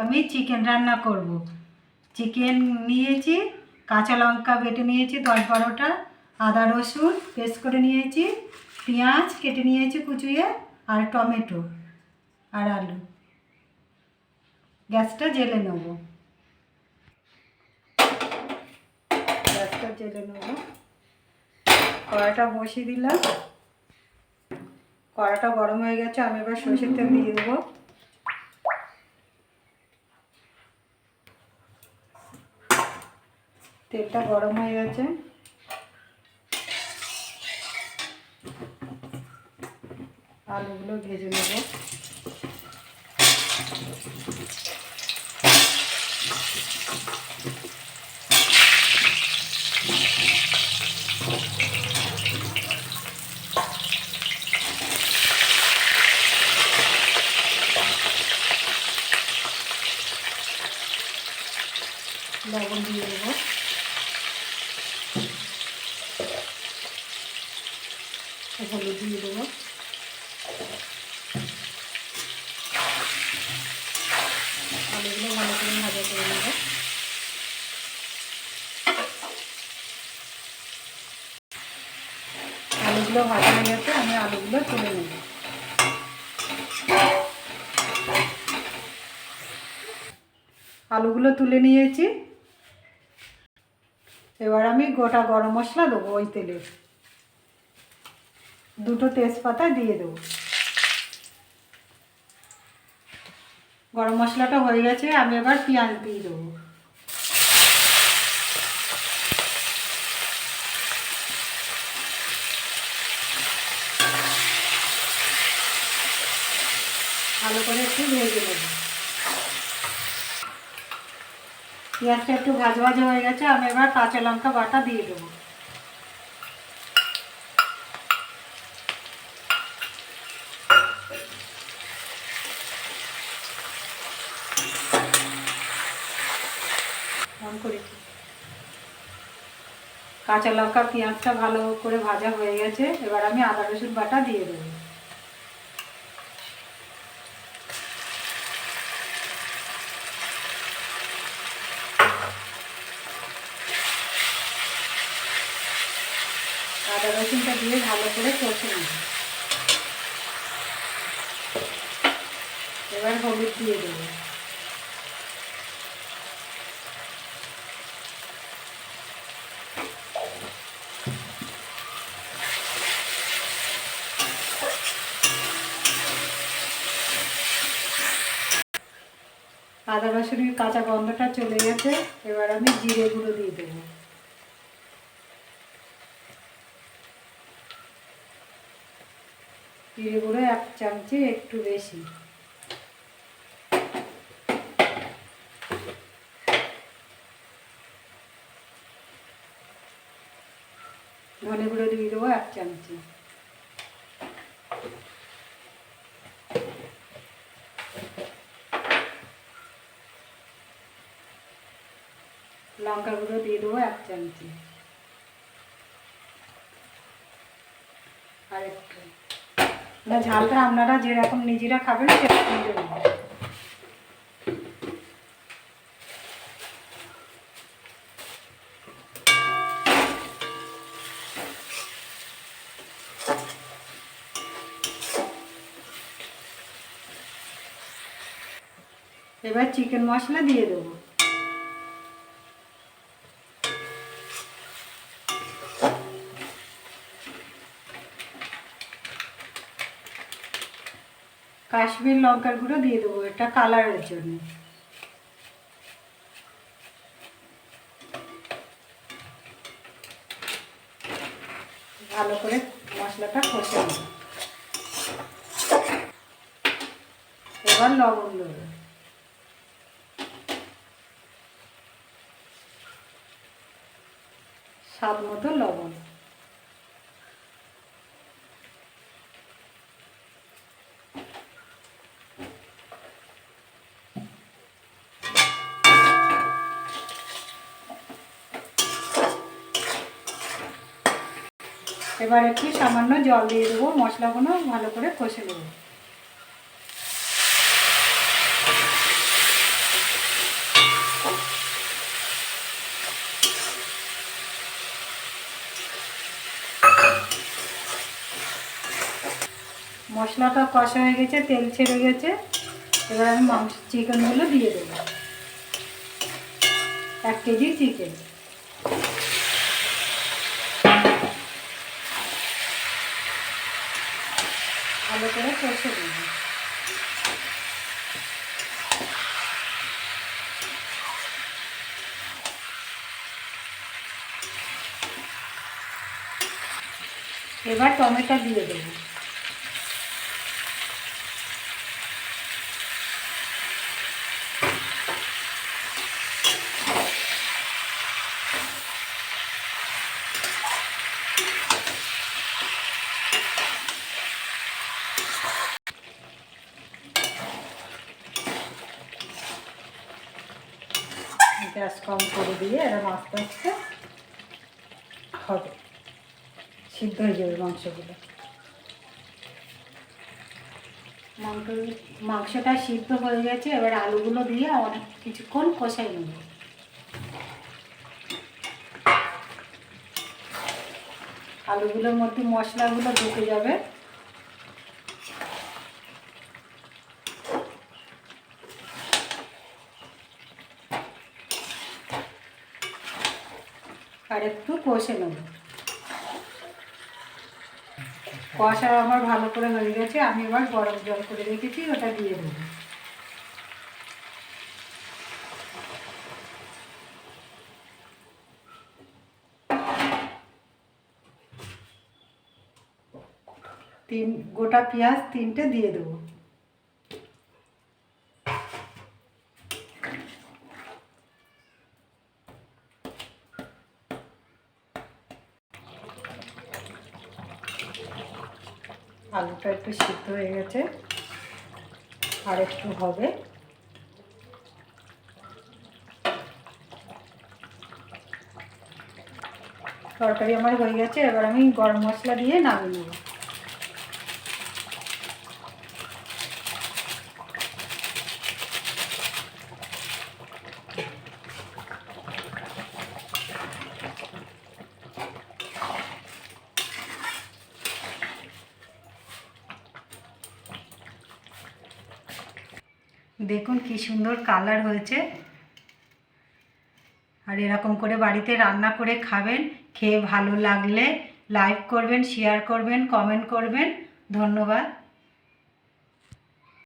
আমি চিকেন রান্না করব। চিকেন নিয়েছি, কাঁচা লঙ্কা বেটে নিয়েছি, দশ বারোটা, আদা রসুন পেস্ট করে নিয়েছি, পেঁয়াজ কেটে নিয়েছি কুচুয়ে, আর টমেটো আর আলু। গ্যাসটা জেলে নেব। গ্যাসটা জেলে নেব। কড়াটা বসিয়ে দিলাম। কড়াটা গরম হয়ে গেছে, আমি এবার সরষের তেল দিয়ে দেবো। তেলটা গরম হয়ে গেছে। আলুগুলো ভেজে নেব। লবণ দিয়ে দেবো। হলুদ দিয়ে দেবো। আলুগুলো ভালো করে ভাজা করে নেব। আলুগুলো ভাজা হয়ে গেছে, আমি আলুগুলো তুলে নেব। আলুগুলো তুলে নিয়েছি। এবার আমি গোটা গরম মশলা দেবো ওই তেলে। দুটো তেজপাতা দিয়ে দেবো। গরম মশলাটা হয়ে গেছে, আমি এবার পেঁয়াজ দিয়ে দেবো। ভালো করে একটু ভেজে নেব। পেঁয়াজটা একটু ভাজা ভাজা হয়ে গেছে, আমি এবার কাঁচা লঙ্কা বাটা দিয়ে দেবো। অন করেছি কাঁচা লঙ্কা, পেঁয়াজটা ভালো করে ভাজা হয়ে গেছে। এবার আমি আদা, রসুন বাটা দিয়ে দেবো। আদা, রসুনটা দিয়ে ভালো করে কষে নেব। এবার হলুদ দিয়ে দেবো। আদা রসুনের কাঁচা গন্ধটা চলে গেছে, এবার আমি জিরে গুঁড়ো দিয়ে দেবো। জিরে গুঁড়ো এক চামচে একটু বেশি। ধনে গুঁড়ো দিয়ে দেবো এক চামচে। লঙ্কা গুঁড়ো দিয়ে দেবো এক চামচি। আর একটু। না ঝালটা আপনারা যেরকম নিজেরা খাবেন, সেরকম দেবেন। এবার চিকেন মশলা দিয়ে দেবো। কাশ্মীর লঙ্কার গুঁড়ো দিয়ে দেবো, এটা কালারের জন্য। ভালো করে মশলাটা কষে নেব। এবার লবণ দেবো। স্বাদ মতো লবণ। এবার একটু সামান্য জল দিয়ে দেবো, মশলাগুলো ভালো করে কষে দেবো মশলাটা কষা হয়ে গেছে, তেল ছেড়ে গেছে। এবার আমি মাংস চিকেনগুলো দিয়ে দেবো। এক কেজি চিকেন ভালো করে কষে দেবো এবার টমেটো দিয়ে দেবো গ্যাস কম করে দিয়ে এরকম আস্তে আস্তে হবে। সিদ্ধ হয়ে যাবে মাংসগুলো। মাংস, মাংসটা সিদ্ধ হয়ে গেছে, এবার আলুগুলো দিয়ে অনেক কিছুক্ষণ কষাই নেব। আলুগুলোর মধ্যে মশলাগুলো ঢুকে যাবে। আর একটু কষে নেব। কষা আমার ভালো করে হয়ে গেছে, আমি এবার গরম জল করে রেখেছি, ওটা দিয়ে দেবো। তিন, গোটা পেঁয়াজ তিনটে দিয়ে দেবো। আলুটা একটু সিদ্ধ হয়ে গেছে, আর একটু হবে। তরকারি আমার হয়ে গেছে, এবার আমি গরম মশলা দিয়ে নামিয়ে নেব। দেখুন কি সুন্দর কালার হয়েছে। আর এরকম করে বাড়িতে রান্না করে খাবেন, খেয়ে ভালো লাগলে লাইক করবেন, শেয়ার করবেন, কমেন্ট করবেন। ধন্যবাদ।